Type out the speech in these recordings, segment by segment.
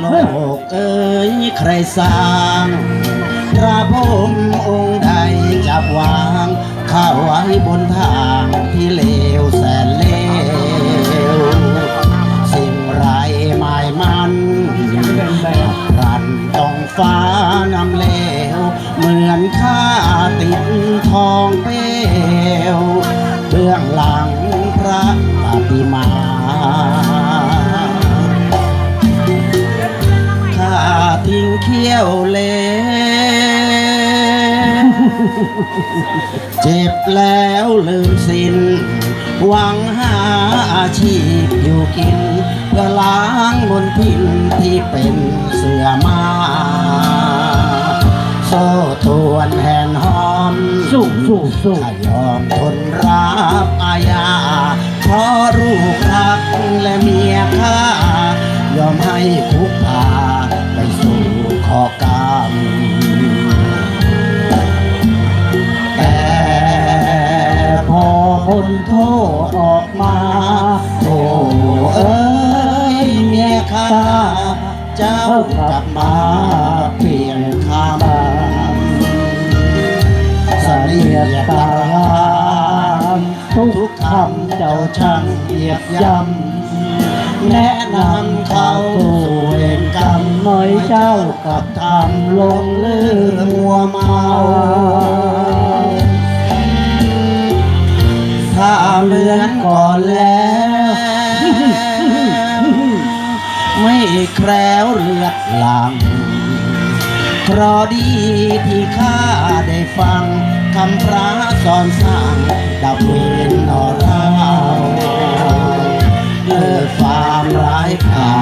โลกเอ๋ยใครสร้างพระพรมองค์ใดจับวางข้าไว้บนทางที่เลวแสนเลว สิ่งไรหมายมันรันต้องฟ้า เจ็บแล้วลืมสิ้น หวังหาอาชีพอยู่กิน เพื่อล้างบนทินที่เป็นเสื่อมาโซ่ทวนแห่นหอมสู้สู้สู้ยอมทนรับอาญาเพราะลูกรักและเมียข้ายอมให้คุกพาไปสู่ขอกรรม โทออกมาโอ้เอ้ยเมียข้าเจ้ากลับมาเปลี่ยนคำเสียดตามทุกคำเจ้าช่างเหยียบย่ำแนะนำเขาสู่เวรกรรมน้อยเจ้ากับทำลงเลืมมัวเมา ถ้าเหมือนก่อนแล้ว ไม่แคล้วเลือดหลังเพราะดีที่ข้าได้ฟังคำพระสอนสั่งดับเวรนอราเลิกความร้ายกา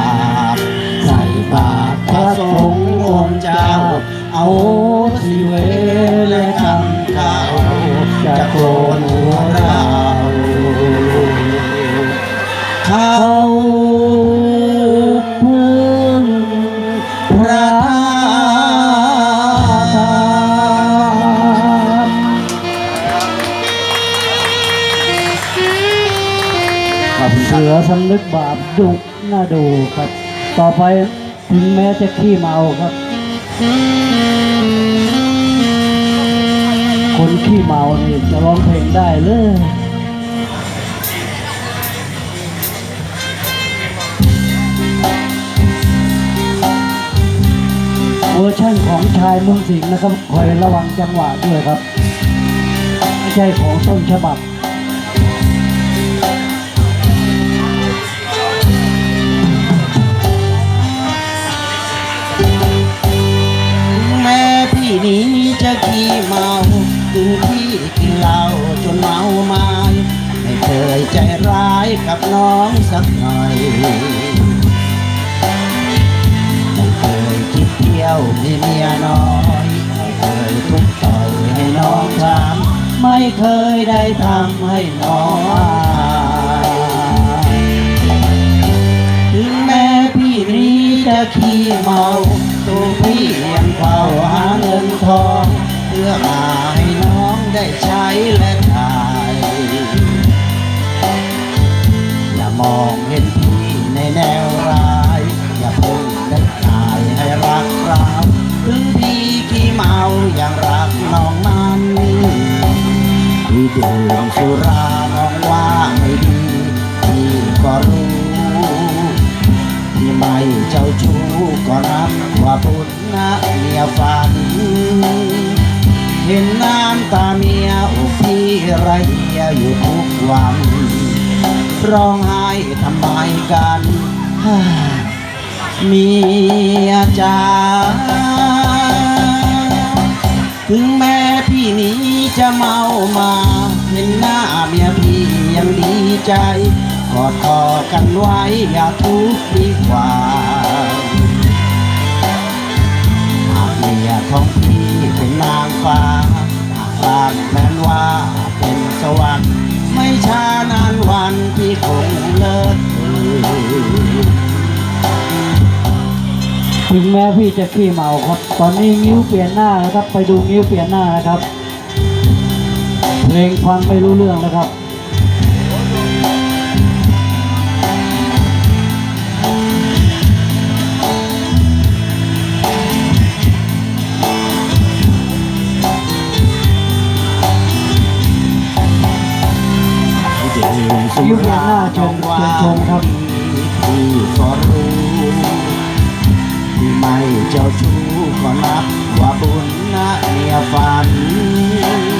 จใส่บาตรพระสงฆ์องค์เจ้า เอาสิเวและคำ ต่อไปถึงแม้จะขี้เมาครับ คนขี้เมานี่จะร้องเพลงได้เลยเวอร์ชั่นของชายเมืองสิงห์นะครับคอยระวังจังหวะด้วยครับ ไม่ใช่ของต้นฉบับ ไม่เคยได้ทำให้น้องอายถึงแม้พี่นี้จะขี้เมาตัวพี่ยังเฝ้าหาเงินทองเพื่อมาให้น้องได้ใช้และถ่ายอย่ามองเห็นพี่ในแนวร้าย ดื่มสุราน้องว่าไม่ดีพี่ก็รู้ที่ไม่เจ้าชู้ก็นับว่าบุญนะเมียฝัน เห็นน้ำตาเมียอกพี่ระเหียอยู่ทุกวัน ร้องไห้ทำไมกันเมียจ๋าถึงแม้พี่นี้ จะเมามาเห็นหน้าเมียพี่ยังดีใจกอดคอกันไว้อย่าทุกข์ดีกว่าหากเมียของพี่เป็นนางฟ้าหากบ้านแม้นว่าเป็นสวรรค์ไม่ช้านานวันพี่คงเลิศถึงแม้พี่จะขี้เมาครับ ตอนนี้นิ้วเปลี่ยนหน้านะครับ ไปดูนิ้วเปลี่ยนหน้านะครับ เพลงฟังไม่รู้เรื่องนะครับยุคหน้าชมเชิญชมครับที่ก็รู้ที่ไม่เจ้าชู้ขอรับว่าบุญนะเมียฝัน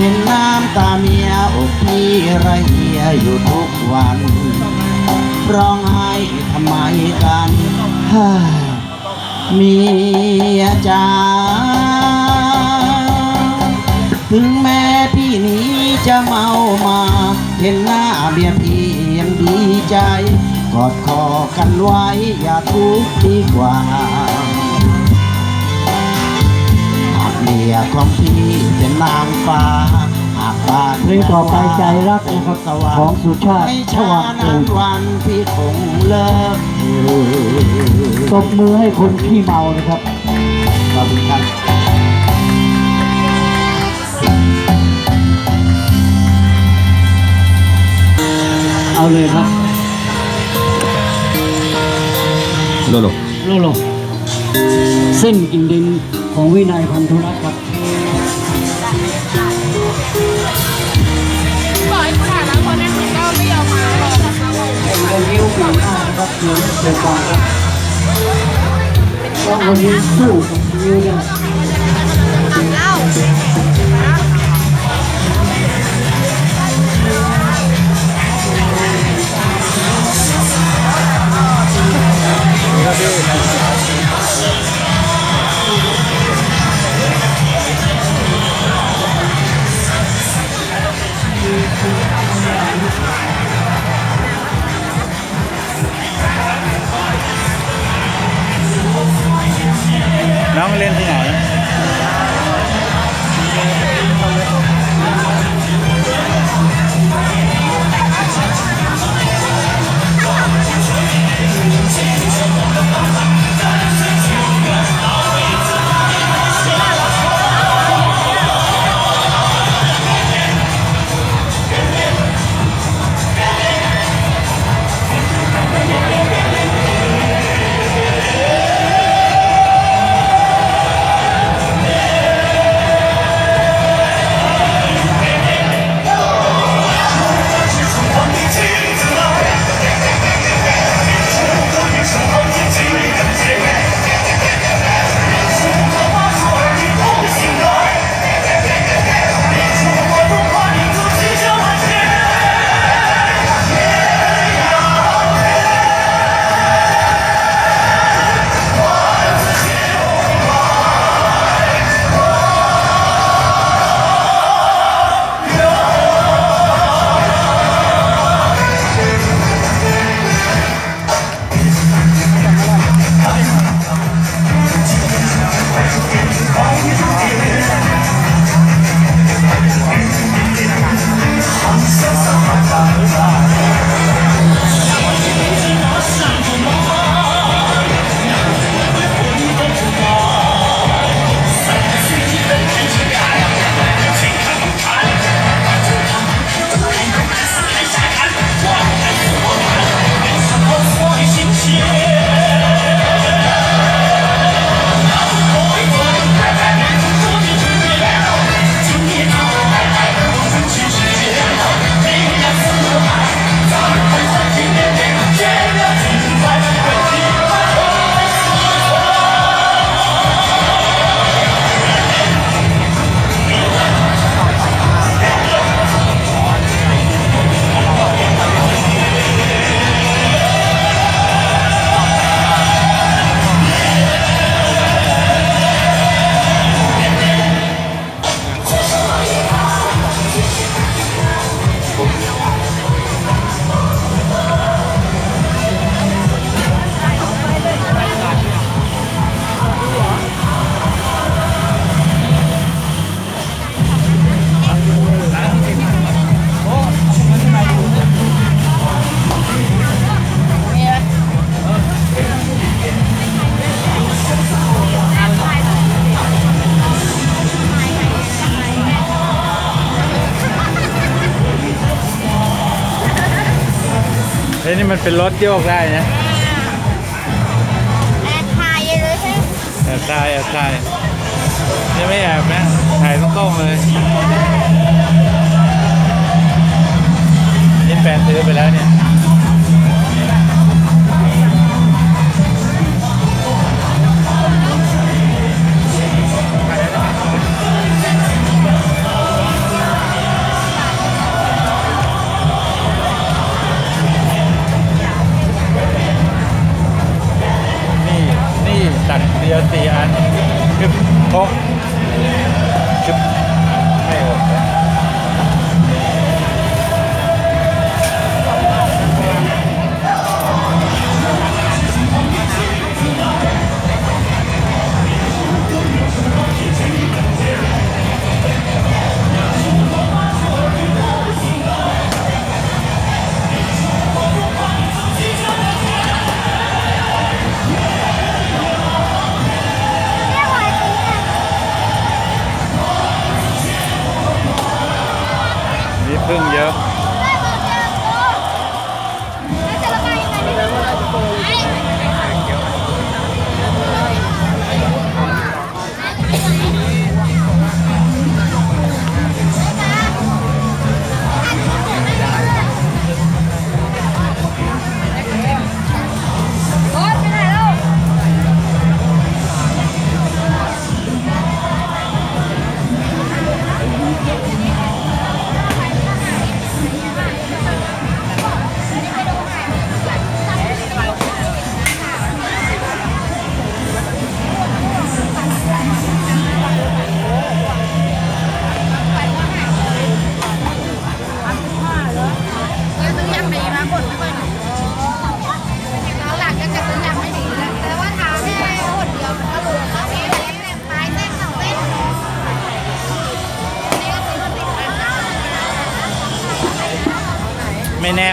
เห็นน้ำตาเมียอกพี่ระเหียอยู่ทุกวัน ร้องไห้ทำไมกันเมียจ๋าถึงแม้พี่นี้จะเมามา เห็นหน้าเมียพี่ยังดีใจ กอดคอกันไว้อย่าทุกข์ดีกว่า หากเมียของพี่เป็นนางฟ้าหากบ้านเพลงต่อไปใจรักนะครับสว่างของสุชาติไม่ชช้าวางกูนานลวันพี่คงเลิกตบมือให้คนขี้เมานะครับขอบคุณครับเอาเลยครับโลโลโลโลเส้นกินดิน ของวินัยพันธุรัตน์ครับบอกให้ผู้ถ่ายมาคนนั้นก็ไม่ยอมมาหรอกนะคะบอกเป็นนิ้วปีหน้านะครับเดี๋ยวเดี๋ยวฟังครับต้องวันนี้สู้กับนิ้วเนี่ย ฮ้ยนี่มันเป็นรถโยกได้นะแอบถ่ายเลยใช่ไหมแอบถ่ายแอบถ่ายนี่ไม่แอบนะถ่ายตรงๆเลยนี่แฟนซื้อไปแล้วเนี่ย ชึ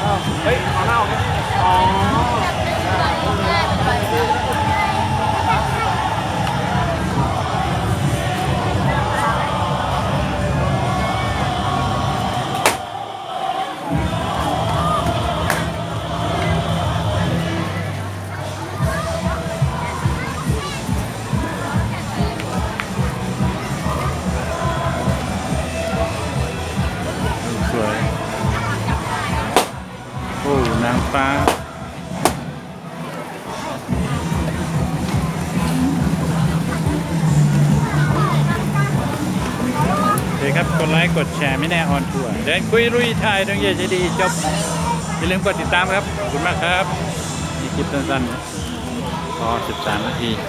ถอะส ตาดีครับ กดไลค์ กดแชร์ไม่แน่ออนทัวร์เดินคุยรุยไทยต้องเย่ใจดีจบ อย่าลืมกดติดตามครับ ขอบคุณมากครับนี่คลิปสั้นๆพอ 13 นาที